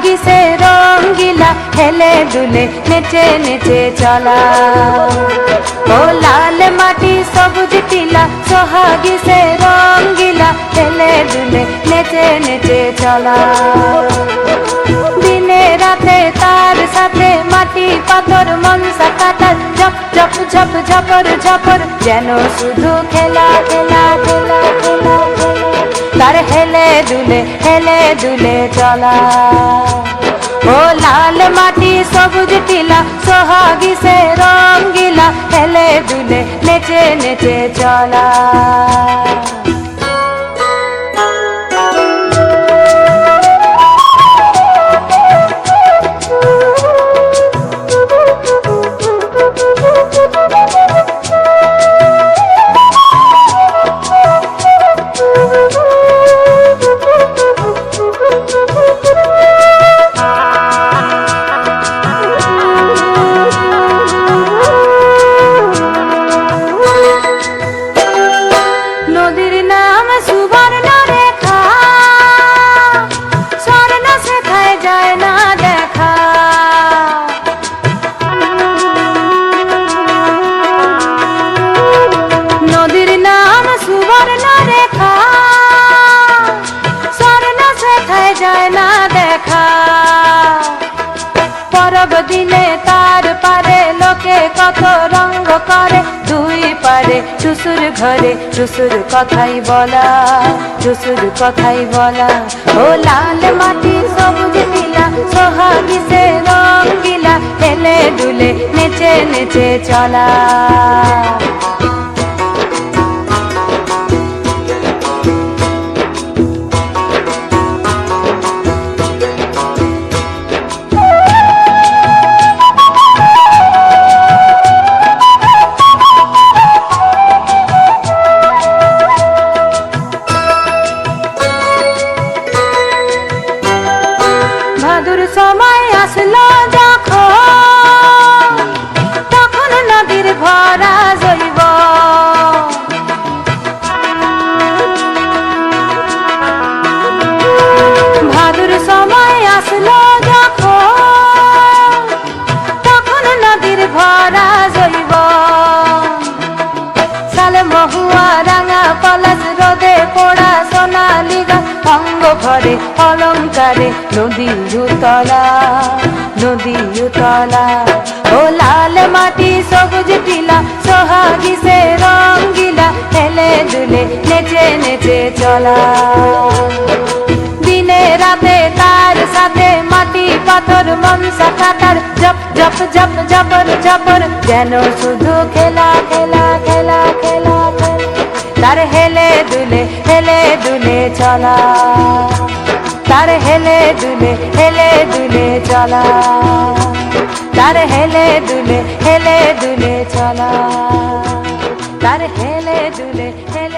সোহাগিসে রঙ্গিলা হেলে দুলে নেচে নেচে চলা। ও লাল মাটি সবুজ টিলা সোহাগিসে রঙ্গিলা হেলে দুলে নেচে নেচে চলা। দিনে রাতে তার সাথে মাটি পাথর, মনসা কাটার, ঝপ ঝপ ঝপ, ঝপর ঝপর, যেন শুধু খেলা খেলা খেলা খেলা। তার হেলে দুলে হেলে দুলে চলা ও লাল মাটি সবুজ টিলা, সোহাগি সে রঙ্গিলা হেলে দুলে, নেচে নেচে চলা পরব দিনে তার পারে, লোকে কত রঙ্গ করে। দুই পারে চুসুর ঘরে চুসুর কথাই বলা চুসুর কথাই বলা। ও লাল মাটি সবুজ নীলা, সোহাগি সে রঙ্গিলা হেলে ডুলে নেচে নেচে চলা। ভরা জৈব সালে মহুয়া রাঙা পলাশ রোদে পোড়া সোনালি গাছ অঙ্গ ভরে অলঙ্কারে নদী উতলা নদী উতলা। ও লাল মাটি সবুজ টিলা, সোহাগি সে রঙ্গিলা হেলে দুলে নেচে নেচে চলা। জপ জপ জপর যেন শুধু খেলা খেলা খেলা খেলা। তার হেলে দুলে হেলে দুলে চলা। তার হেলে দুলে হেলে দুলে চলা। তার হেলে দুলে হেলে দুলে চলা। তার হেলে দুলে, হেলে